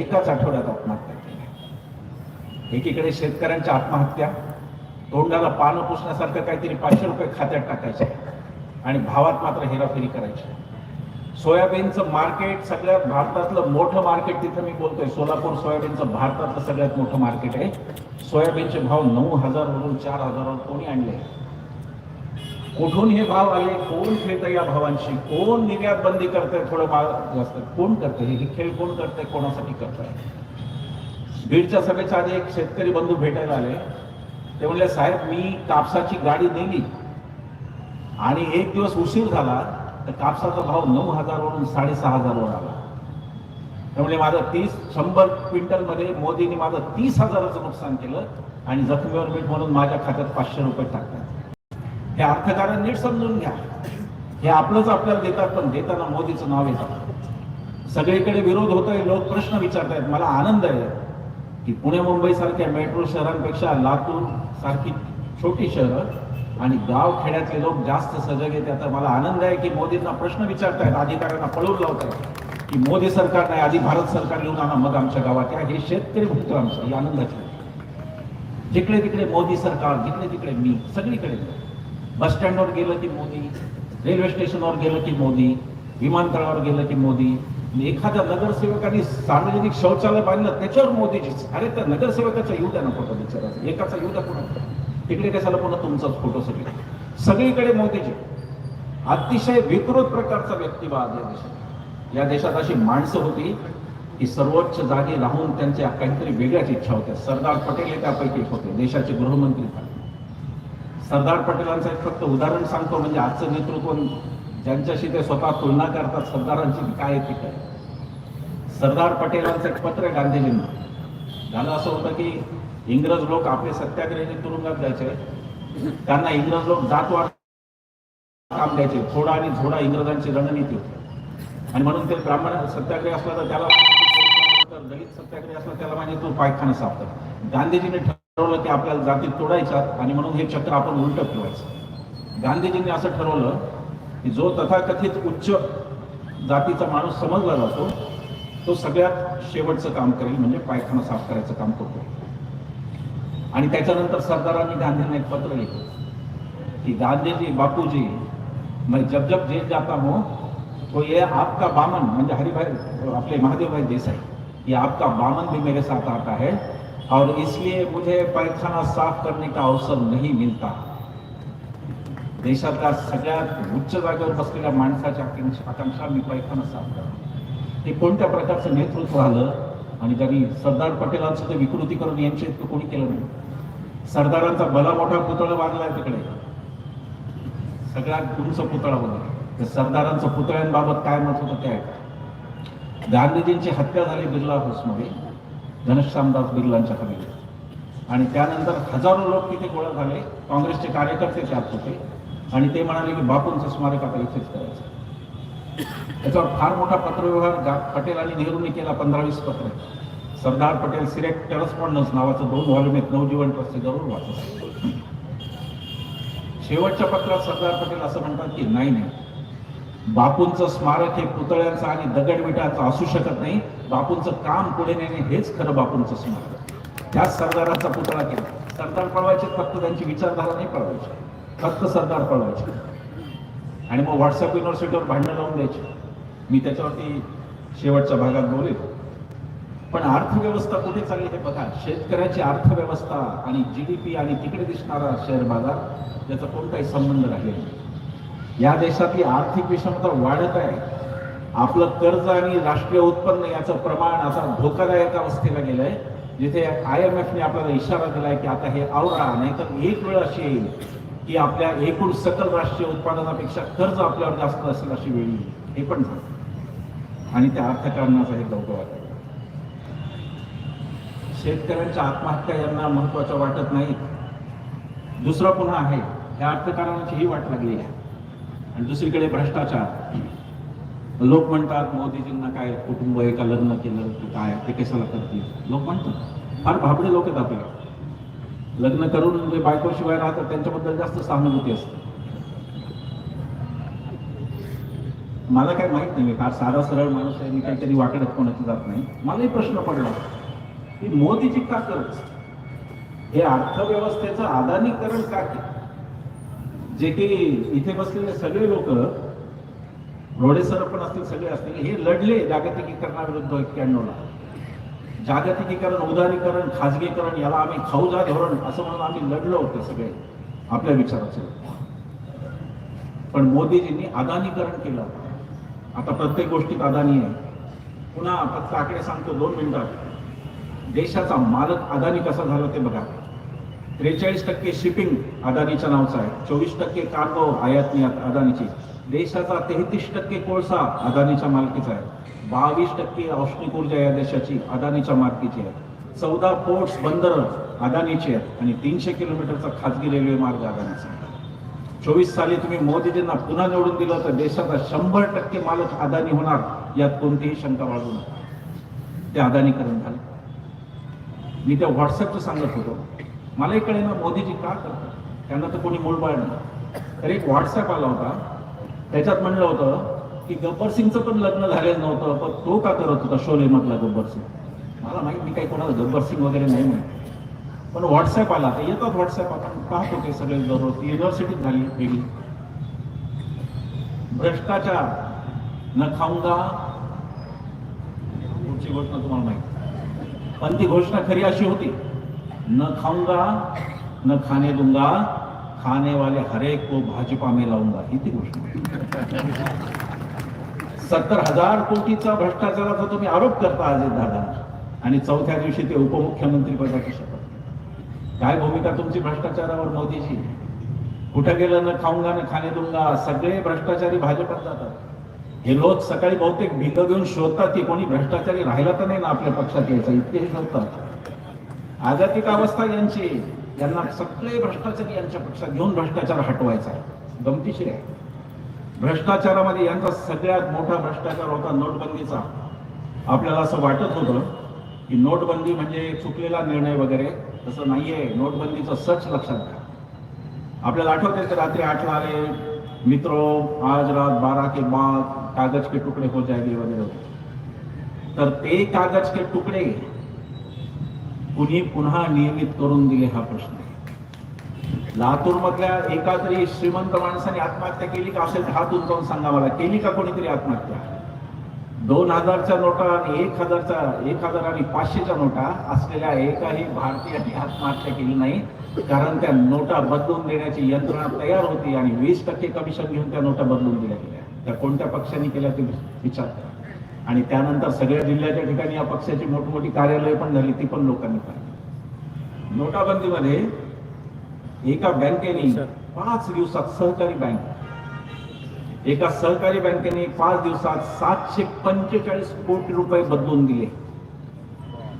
एकाच आठवड्यात आत्महत्या केल्या एकीकडे शेतकऱ्यांच्या आत्महत्या तोंडाला पानं पुसण्यासारखं काहीतरी पाचशे रुपये खात्यात टाकायचे आणि भावात मात्र हेराफेरी करायची. सोयाबीनचं मार्केट सगळ्यात भारतातलं मोठं मार्केट तिथं मी बोलतोय सोलापूर सोयाबीनचं भारतातलं सगळ्यात मोठं मार्केट आहे. सोयाबीनचे भाव नऊ हजारवरून चार हजारावर कोणी आणले? कुठून हे भाव आले? कोण खेळतं या भावांशी? कोण निर्यात बंदी करतंय? थोडं माल जास्त कोण करतंय? हे खेळ कोण करतंय? कोणासाठी करतंय? बीडच्या सभेच्या आधी एक शेतकरी बंधू भेटायला आले. ते म्हणले साहेब मी कापसाची गाडी नेली आणि एक दिवस उशीर झाला तर कापसाचा भाव नऊ हजारवरून साडेसहा हजारवर आला. त्यामुळे माझं तीस शंभर क्विंटलमध्ये मोदींनी माझं तीस हजाराचं नुकसान केलं आणि जखमीवर मीठ म्हणून माझ्या खात्यात पाचशे रुपये टाकतात. हे अर्थकारण नीट समजून घ्या. हे आपलंच आपल्याला देतात पण देताना मोदीचं नाव येतं. सगळीकडे विरोध होतोय लोक प्रश्न विचारतायत. मला आनंद आहे की पुणे मुंबई सारख्या मेट्रो शहरांपेक्षा लातूर सारखी छोटी शहरं आणि गाव खेड्यातले लोक जास्त सजग आहेत. आता मला आनंद आहे की मोदींना प्रश्न विचारतायत अधिकाऱ्यांना पळवून लावतायत की मोदी सरकार नाही आधी भारत सरकार येऊन आणा मग आमच्या गावात या. हे शेतकरी भुगतो आमचं आनंदाचे. जिकडे तिकडे मोदी सरकार जिकडे तिकडे मी सगळीकडे. बस स्टँडवर गेलं की मोदी रेल्वे स्टेशनवर गेलं की मोदी विमानतळावर गेलं की मोदी. एखाद्या नगरसेवकाने सार्वजनिक शौचालय बांधलं त्याच्यावर मोदीचीच अरे त्या नगरसेवकाचा येऊ द्या ना फोटो बिचाराचा एकाचा येऊ द्या पुन्हा तिकडे कशाला पुन्हा तुमचाच फोटो सगळे? सगळीकडे मोदीचे अतिशय विकृत प्रकारचा व्यक्तिवाद या देशात. या देशात अशी माणसं होती की सर्वोच्च जागी राहून त्यांच्या काहीतरी वेगळ्याच इच्छा होत्या. सरदार पटेल हे त्यापैकी एक होते देशाचे गृहमंत्री झाले. सरदार पटेलांचं एक फक्त उदाहरण सांगतो म्हणजे आजचं नेतृत्व ज्यांच्याशी ते स्वतः तुलना करतात सरदारांची काय ती काय सरदार पटेलांचं एक पत्र आहे गांधीजींना. झालं असं होतं की इंग्रज लोक आपले सत्याग्रही तुरुंगात जायचे. त्यांना इंग्रज लोक जातवार काम द्यायचे. थोडा आणि झोडा इंग्रजांची रणनीती होती. आणि म्हणून ते ब्राह्मण सत्याग्रही असला तर त्याला दलित सत्याग्रही असला त्याला म्हणजे तू पायखाना साफ कर. गांधीजीने ठरवलं की आपल्याला जाती तोडायचा आणि म्हणून हे चक्र आपण उलट ठेवायचं. गांधीजींनी असं ठरवलं की जो तथाकथित उच्च जातीचा माणूस समजला जातो तो सगळ्यात शेवटचं काम करेल म्हणजे पायखाना साफ करायचं काम करतो. आणि त्याच्यानंतर सरदारांनी गांधींना एक पत्र लिहिलं की गांधीजी बापूजी मैं जब जब जेल जाता हूँ तो ये आपका बामन म्हणजे हरिभाई आपले महादेव भाई देसाई ये आपका बामन भी मेरे साथ आता है और इसलिए मुझे पैखाना साफ करने का अवसर नहीं मिलता। देशातल्या सगळ्यात उच्च जागेवर बसलेल्या माणसाच्या आकांक्षा आकांक्षा मी पैखाना साफ करा हे कोणत्या प्रकारचं नेतृत्व आलं आणि त्यांनी सरदार पटेलांचं ते विकृती करून यांच्या इतकं कोणी केलं नाही? सरदारांचा भला मोठा पुतळा बांधलाय तिकडे. सगळ्यात उंच पुतळा बघा ते सरदारांचं पुतळ्यांबाबत काय मत होतं ते ऐका. गांधीजींची हत्या झाली बिर्ला हाऊसमध्ये घनश्यामदास बिर्लांच्या हवेलीत आणि त्यानंतर हजारो लोक तिथे गोळा झाले. काँग्रेसचे कार्यकर्ते त्यात होते. आणि ते म्हणाले की बापूंचं स्मारक आता इथेच करायचं. त्याच्यावर फार मोठा पत्रव्यवहार पटेल आणि नेहरूंनी केला पंधरा वीस पत्र. सरदार पटेल सिरेक्ट करस्पॉन्डन्स नावाचं दोन व्हॉल्यूम आहेत. नवजीवन ट्रस्टचे जरूर वाचत शेवटच्या पत्रात सरदार पटेल असं म्हणतात की नाही नाही. बापूंचं स्मारक हे पुतळ्यांचं आणि दगडविटाचं असू शकत नाही. बापूंचं काम पुढे नेणे हेच खरं बापूंचं स्मारक. त्याच सरदारांचा पुतळा केला. सरदार पळवायचे फक्त त्यांची विचारधारा नाही पळवायची. फक्त सरदार पळवायचे. आणि मग व्हॉट्सअप युनिव्हर्सिटीवर भांडणं लावून द्यायची. मी त्याच्यावरती शेवटच्या भागात बोलेल पण अर्थव्यवस्था कुठे चालली हे बघा. शेतकऱ्याची अर्थव्यवस्था आणि जी डी पी आणि तिकडे दिसणारा शेअर बाजार याचा कोणताही संबंध राहिलेला नाही. या देशातली आर्थिक विषमता वाढत आहे. आपलं कर्ज आणि राष्ट्रीय उत्पन्न याचं प्रमाण असा धोकादायक अवस्थेला गेलंय. जिथे आय एम एफने आपल्याला इशारा दिलाय की आता हे आवरा नाहीतर एक वेळ अशी येईल की आपल्या एकूण सकल राष्ट्रीय उत्पादनापेक्षा कर्ज आपल्यावर जास्त असेल अशी वेळ येईल. हे पण झालं. आणि त्या अर्थकारणाचा हे गौरव आहे शेतकऱ्यांच्या आत्महत्या यांना महत्त्वाच्या वाटत नाहीत. दुसरं पुन्हा आहे. या अर्थकारणाची ही वाट लागली आहे. आणि दुसरीकडे भ्रष्टाचार. लोक म्हणतात मोदीजींना काय कुटुंब एका का लग्न केलं की काय ते कशाला करतील? लोक म्हणतात. फार भाबडे लोक आहेत आपल्याला. लग्न करून जे बायकोशिवाय राहतात त्यांच्याबद्दल जास्त सहानुभूती असते. मला काय माहीत नाही मी फार सारा सरळ माणूस आहे मी काहीतरी वाकडत कोणाचं जात नाही. मलाही प्रश्न पडला की मोदीजी का करत? हे अर्थव्यवस्थेचं आदानीकरण का केलं? जे की इथे बसलेले सगळे लोक रोडेसर पण असतील सगळे असतील हे लढले जागतिकीकरणाविरुद्ध एक्क्याण्णवला. जागतिकीकरण उदारीकरण खाजगीकरण याला आम्ही खाऊजा धोरण असं म्हणून आम्ही लढलो होतो सगळे आपल्या विचाराचे. पण मोदीजींनी अदानीकरण केलं आता प्रत्येक गोष्टीत अदानी आहे. पुन्हा फक्त आकडे सांगतो दोन मिनिटात देशाचा मालक अदानी कसा झाला ते बघा. त्रेचाळीस टक्के शिपिंग अदानीच्या नावचं आहे. चोवीस टक्के कार्गो आयात निर्यात अदानीची. देशाचा तेहतीस टक्के कोळसा अदानीच्या मालकीचा आहे. बावीस टक्के औष्णिक ऊर्जा या देशाची अदानीच्या मालकीची आहे. चौदा पोर्ट्स बंदर अदानीची आहेत आणि तीनशे किलोमीटरचा खाजगी रेल्वे मार्ग अदानीचा आहे. चोवीस साली तुम्ही मोदीजींना पुन्हा निवडून दिलं तर देशाचा शंभर टक्के मालक अदानी होणार यात कोणतीही शंका बाळगू नका. ते अदानीकरण झालं. मी त्या व्हॉट्सअपचं सांगत होतो. मलाही कळेना मोदीजी का करतात? त्यांना तर कोणी मूळ नाही. तर एक व्हॉट्सअप आला होता. त्याच्यात म्हणलं होतं की गब्बर सिंगचं पण लग्न झालेलं नव्हतं पण तो का करत होता? शोले मधला गब्बर सिंग. मला माहीत मी काही कोणाला गब्बर सिंग वगैरे नाही म्हणत. पण व्हॉट्सअप आला. तर येतात व्हॉट्सअप आपण पाहतो ते सगळे दररोज. युनिव्हर्सिटीत झाली वेगळी. भ्रष्टाचार. न खाऊंगा. पुढची घोषणा तुम्हाला माहिती. पण ती घोषणा खरी अशी होती. न खाऊंगा न खाने दूंगा खाने वाले हरेक को भाजपा में लावूंगा ही ती घोषणा. सत्तर हजार कोटीचा भ्रष्टाचाराचा तुम्ही आरोप करता अजित दादा आणि चौथ्या दिवशी ते उपमुख्यमंत्री पदाची शपथ. काय भूमिका तुमची भ्रष्टाचारावर मोदीची? कुठं गेलं न खाऊंगा न खाणे दुंगा सगळे भ्रष्टाचारी भाजपात जातात. हे लोक सकाळी बहुतेक भिंग घेऊन शोधतात की कोणी भ्रष्टाचारी राहिला तर नाही ना आपल्या पक्षात यायचं. इतके हे शोधतात. आजातिक अवस्था यांची यांना सगळे भ्रष्टाचारी यांच्या पक्षात घेऊन भ्रष्टाचार हटवायचा आहे. गमतीशीर आहे. भ्रष्टाचारामध्ये यांचा सगळ्यात मोठा भ्रष्टाचार होता नोटबंदीचा. आपल्याला असं वाटत होतं की नोटबंदी म्हणजे चुकलेला निर्णय वगैरे तसं नाहीये. नोटबंदीचं सच लक्षात घ्या. आपल्याला आठवते की रात्री आठला आले मित्रो आज रात बारा के बाद कागज के टुकड़े हो जायगे वगैरे वगैरे. तर ते कागज के तुकडे कुणी पुन्हा नियमित करून दिले हा प्रश्न. लातूर मधल्या एका तरी श्रीमंत माणसाने आत्महत्या केली का असेल तर हात उंचावून सांगा मला. केली का कोणीतरी आत्महत्या? दोन हजारच्या नोटा आणि एक हजारचा एक हजार आणि पाचशेच्या नोटा असलेल्या एकाही भारतीयांनी आत्महत्या केली नाही. कारण त्या नोटा बदलून देण्याची यंत्रणा तयार होती आणि वीस टक्के कमिशन घेऊन त्या नोटा बदलून दिल्या गेल्या. त्या कोणत्या पक्षाने केल्या ते विचार करा. आणि त्यानंतर सगळ्या जिल्ह्याच्या ठिकाणी या पक्षाची मोठमोठी कार्यालय पण झाली ती पण लोकांनी पाहिली. नोटाबंदीमध्ये एका बँकेने पाच दिवसात सहकारी बँक एका सहकारी बँकेने पाच दिवसात सातशे पंचेचाळीस कोटी रुपये बदलून दिले.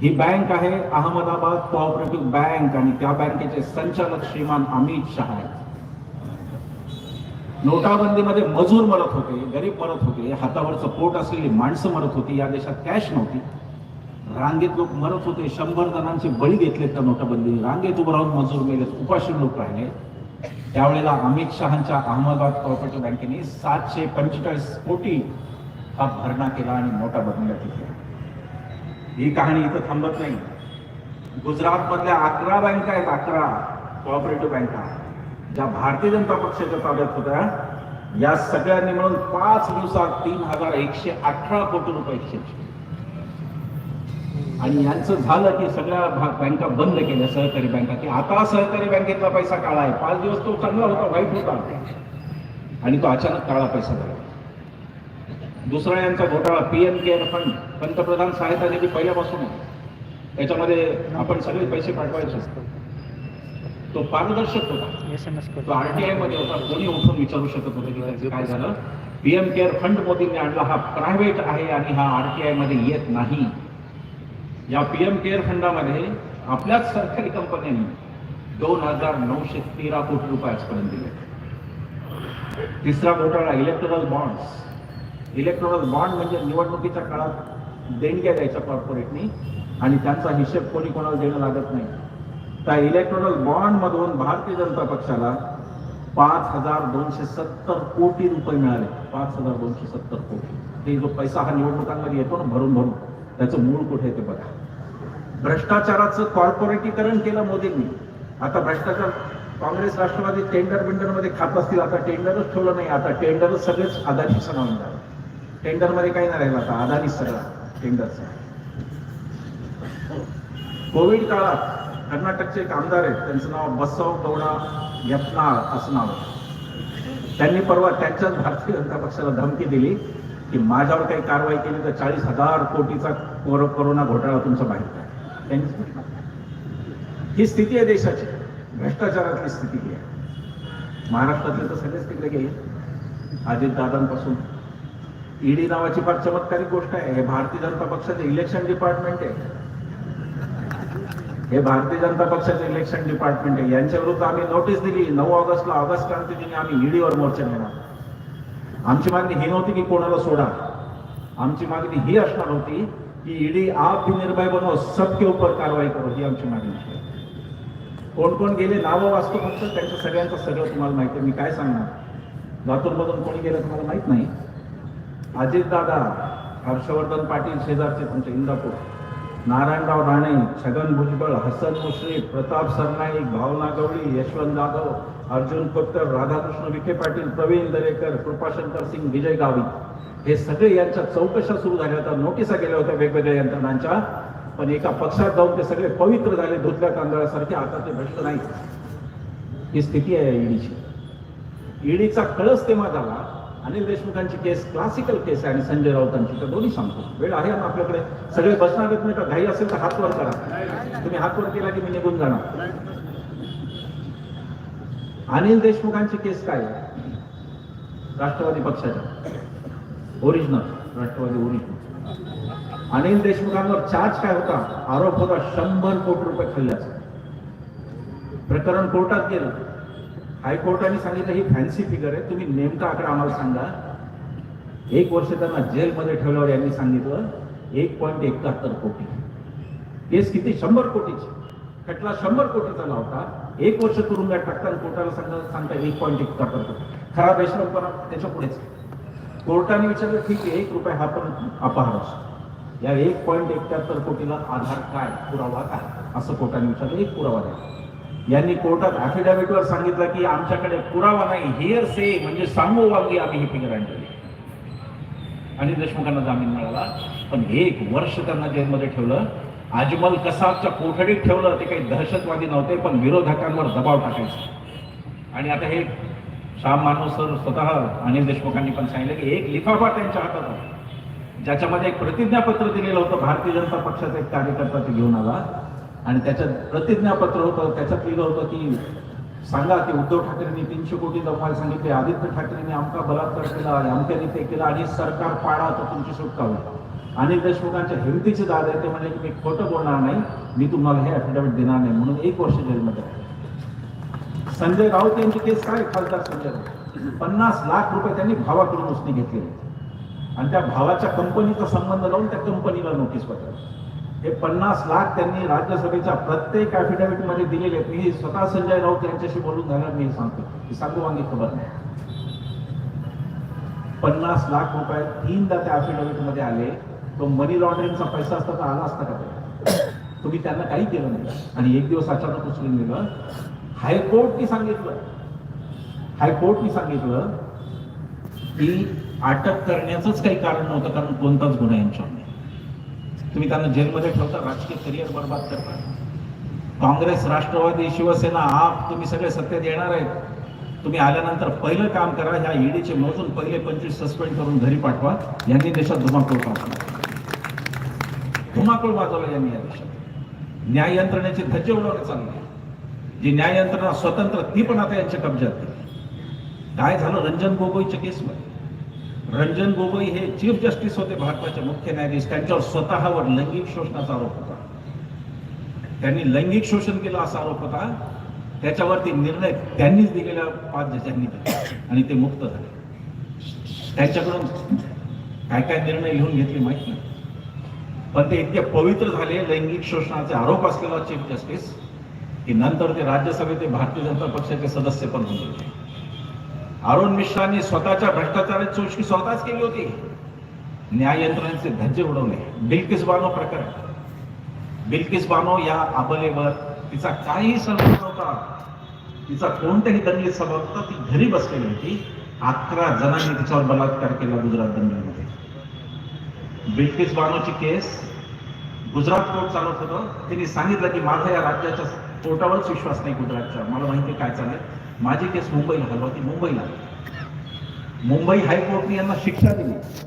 ही बँक आहे अहमदाबाद कोऑपरेटिव्ह बँक आणि त्या बँकेचे संचालक श्रीमान अमित शहा आहेत. नोटाबंदीमध्ये मजूर मरत होते गरीब मरत होते हातावरचं पोट असलेली माणसं मरत होती या देशात कॅश नव्हती. रांगेत लोक मरत होते शंभर जणांचे बळी घेतलेत त्या नोटाबंदी रांगेत उभं राहून मजूर मेलेत उपाशी लोक राहिले. त्यावेळेला अमित शहाच्या अहमदाबाद कॉपरेटिव्ह बँकेने सातशे पंचेचाळीस कोटी हा भरणा केला आणि नोटा बदलल्या तिथे ही कहाणी इथं थांबत नाही. गुजरात मधल्या अकरा बँका आहेत अकरा कॉपरेटिव्ह बँका. ज्या भारतीय जनता पक्षाच्या ताब्यात होत्या या सगळ्यांनी मिळून पाच दिवसात तीन हजार एकशे अठरा कोटी रुपये शिक्षण आणि यांचं झालं की सगळ्या बँका बंद केल्या सहकारी बँका. की आता सहकारी बँकेतला पैसा काळा आहे. पाच दिवस तो चांगला होता वाईट होता. आणि तो अचानक काळा पैसा झाला. दुसरा यांचा घोटाळा पीएम केअर फंड पंतप्रधान सहायता निधी पहिल्यापासून त्याच्यामध्ये आपण सगळे पैसे पाठवायचे. तो पारदर्शक होता. तो आरटीआयमध्ये होता कोणी उठून विचारू शकत होतं की त्याचं काय झालं? पीएम केअर फंड मोदींनी आणला हा प्रायव्हेट आहे आणि हा आरटीआयमध्ये येत नाही. या पीएम केअर फंडामध्ये आपल्याच सरकारी कंपन्यांनी दोन हजार नऊशे तेरा कोटी रुपये आजपर्यंत दिले. तिसरा घोटाळा इलेक्ट्रॉल बॉन्ड्स इलेक्ट्रॉल बॉन्ड म्हणजे निवडणुकीच्या काळात देणग्या द्यायच्या कॉर्पोरेटनी आणि त्यांचा हिशेब कोणी कोणाला देणं लागत नाही. त्या इलेक्ट्रॉनल बॉन्ड मधून भारतीय जनता पक्षाला पाच हजार दोनशे सत्तर कोटी रुपये मिळाले. पाच हजार दोनशे सत्तर कोटी. ते जो पैसा हा निवडणुकांमध्ये येतो ना भरून भरून त्याचं मूळ कुठे ते बघा. भ्रष्टाचाराचं कॉर्पोरेटीकरण केलं मोदींनी. आता भ्रष्टाचार काँग्रेस राष्ट्रवादी टेंडर बिंडरमध्ये खात असतील आता टेंडरच ठेवलं नाही आता टेंडरच सगळेच अदानी समावून झालं. टेंडरमध्ये काही नाही राहिलं आता अदानी सगळा टेंडरचा कोविड काळात कर्नाटकचे एक आमदार आहेत त्यांचं नाव बसव गौडा यत्नाळ असं नाव त्यांनी परवा त्यांच्याच भारतीय जनता पक्षाला धमकी दिली की माझ्यावर काही कारवाई केली तर चाळीस हजार कोटीचा कोरो- कोरोना घोटाळा तुमचा बाहेर काढ. म्हटलं. ही स्थिती आहे देशाची. भ्रष्टाचारातली स्थिती ही आहे. महाराष्ट्रातले तर सगळेच तिकडे गेले. अजित दादांपासून. ईडी नावाची फार चमत्कारिक गोष्ट आहे. हे भारतीय जनता पक्षाचे इलेक्शन डिपार्टमेंट आहे. हे भारतीय जनता पक्षाचे इलेक्शन डिपार्टमेंट आहे. यांच्या विरुद्ध आम्ही नोटीस दिली. नऊ ऑगस्टला ऑगस्ट क्रांती दिनी आम्ही ईडीवर मोर्चा नेणार आमची मागणी ही नव्हती की कोणाला सोडा. आमची मागणी ही असणार होती की ईडी आप भी निर्भय बनो सबके ऊपर कारवाई करो ही आमची मागणी आहे. कोण कोण गेले नावं वाचतो फक्त त्यांच्या सगळ्यांचं सगळं तुम्हाला माहिती आहे. मी काय सांगणार? लातूरमधून कोणी गेलं तुम्हाला माहीत नाही? अजित दादा हर्षवर्धन पाटील शेजारचे तुमचे इंदापूर. नारायणराव राणे छगन भुजबळ हसन मुश्रीफ प्रताप सरनाईक भावना गवळी यशवंत जाधव अर्जुन खोतकर राधाकृष्ण विखे पाटील प्रवीण दरेकर कृपाशंकर सिंग विजय गावी. हे सगळे यांच्या चौकशा सुरू झाल्या होत्या नोटिसा गेल्या होत्या वेगवेगळ्या यंत्रणांच्या पण एका पक्षात जाऊन ते सगळे पवित्र झाले धुतल्या तांदळासारखे आता ते भ्रष्ट नाही ही स्थिती आहे ईडीची. ईडीचा कळस तेव्हा झाला अनिल देशमुखांची केस क्लासिकल केस आहे आणि संजय राऊतांची. तर दोन्ही सांगतो. वेळ आहे आता आपल्याकडे. सगळे बसणार आहेत नाही का घाई असेल तर हात वर करा. तुम्ही हात वर केला की मी निघून जाणार. अनिल देशमुखांची केस काय राष्ट्रवादी पक्षाच्या. ओरिजिनल राष्ट्रवादी ओरिजिनल अनिल देशमुखांवर चार्ज काय होता? आरोप होता शंभर कोटी रुपये खाल्ल्याचा. प्रकरण कोर्टात गेलं. हायकोर्टाने सांगितलं ही फॅन्सी फिगर आहे. तुम्ही नेमका आकडा आम्हाला सांगा. एक वर्ष त्यांना जेलमध्ये ठेवल्यावर यांनी सांगितलं एक पॉईंट एकाहत्तर कोटी. केस किती? शंभर कोटीची. खटला शंभर कोटीचा लावता. एक वर्ष तुरुंगात टाकताना कोर्टाला सांगा सांगता एक पॉईंट एकाहत्तर कोटी. खरा बेशरमपणा त्याच्या पुढेच. कोर्टाने विचारलं ठीक आहे एक रुपये हा पण अपहार असतो. या एक पॉईंट एकाहत्तर कोटीला आधार काय? पुरावा काय? असं कोर्टाने विचारलं एक पुरावा द्या यांनी कोर्टात ऍफिडेव्हिटवर सांगितलं की आमच्याकडे पुरावा नाही हेअर से म्हणजे सांगू वागली आम्ही ही फिगर आणलेली. आणि देशमुखांना जामीन मिळाला. पण एक वर्ष त्यांना जेलमध्ये ठेवलं. अजमल कसाबच्या कोठडीत ठेवलं. ते काही दहशतवादी नव्हते पण विरोधकांवर दबाव टाकायचे. आणि आता हे श्याम मानव सर स्वतः अनिल देशमुखांनी पण सांगितलं की एक लिफाफा त्यांच्या हातात होता. ज्याच्यामध्ये एक प्रतिज्ञापत्र दिलेलं होतं. भारतीय जनता पक्षाचा एक कार्यकर्ता ते घेऊन आला. आणि त्याच्यात प्रतिज्ञापत्र होतं त्याच्यात लिहिलं होतं की सांगा की उद्धव ठाकरेंनी तीनशे कोटी जमवायला सांगितले आदित्य ठाकरेंनी आमका बलात्कार केला अमक्याने ते केला आणि सरकार पाडा तर तुमची सुटका होईल अनिल देशमुखांच्या हिमतीचे दाद आहे ते म्हणजे की मी खोटं बोलणार नाही मी तुम्हाला हे अफिडेव्हिट देणार नाही म्हणून एक वर्ष जेलमध्ये संजय राऊत यांची केस काय? खासदार संजय राऊत. पन्नास लाख रुपये त्यांनी भावाकडून उसने घेतले आणि त्या भावाच्या कंपनीचा संबंध लावून त्या कंपनीला नोटीस पत्र हे पन्नास लाख त्यांनी राज्यसभेच्या प्रत्येक affidavit मध्ये दिलेले आहेत. मी स्वतः संजय राऊत यांच्याशी बोलून झाल्यावर मी सांगतो. सांगू मागे खबर नाही. पन्नास लाख रुपये तीनदा त्या affidavit मध्ये आले. तो मनी लॉन्ड्रिंगचा पैसा असता तर आला असता का ते? तुम्ही त्यांना काही केलं नाही. आणि एक दिवस अचानक उचलून दिलं हायकोर्टनी सांगितलं. हायकोर्टनी सांगितलं की अटक करण्याचंच काही कारण नव्हतं कारण कोणताच गुन्हा यांच्यावर. तुम्ही त्यांना जेलमध्ये ठेवता राजकीय करिअर बर्बाद करता. काँग्रेस राष्ट्रवादी शिवसेना आप तुम्ही सगळे सत्तेत येणार आहेत. तुम्ही आल्यानंतर पहिलं काम करा ह्या ईडीचे मोजून पहिले पंचवीस सस्पेंड करून घरी पाठवा. यांनी देशात धुमाकूळ पाठवा धुमाकूळ वाजवला यांनी या देशात. न्याय यंत्रणेचे धज्जे उडवले चालले जी न्याय यंत्रणा स्वतंत्र ती पण आता यांच्या कब्जात काय झालं? रंजन गोगोईच्या केसमध्ये रंजन गोगोई हे चीफ जस्टिस होते भारताचे मुख्य न्यायाधीश. त्यांच्यावर स्वतःवर लैंगिक शोषणाचा आरोप होता. त्यांनी लैंगिक शोषण केलं असा आरोप होता. त्याच्यावरती निर्णय त्यांनीच दिलेल्या पाच जजांनी दिले. आणि ते मुक्त झाले. त्यांच्याकडून काय काय निर्णय लिहून घेतले माहीत नाही. पण ते इतके पवित्र झाले लैंगिक शोषणाचे आरोप असलेला चीफ जस्टिस की नंतर ते राज्यसभेचे भारतीय जनता पक्षाचे सदस्य पण होऊन गेले अरुण मिश्रांनी स्वतःच्या भ्रष्टाचाराची चौकशी स्वतःच केली होती. न्याय यंत्रणेचे धज्जे उडवले. बिल्किस बानो प्रकरण. बिल्किस बानो या आबलेवर तिचा काही सहभाग नव्हता. तिचा कोणत्याही दंगलीत सभा होता ती घरी बसलेली होती. अकरा जणांनी तिच्यावर बलात्कार केला गुजरात दंगलीमध्ये. बिल्किस बानोची केस गुजरात कोर्ट चालवत होतं. त्यांनी सांगितलं की माझा या राज्याच्या कोर्टावरच विश्वास नाही गुजरातच्या मला माहिती काय चालेल माझी केस मुंबईला हलवा ती मुंबईला. मुंबई हायकोर्टने यांना शिक्षा दिली.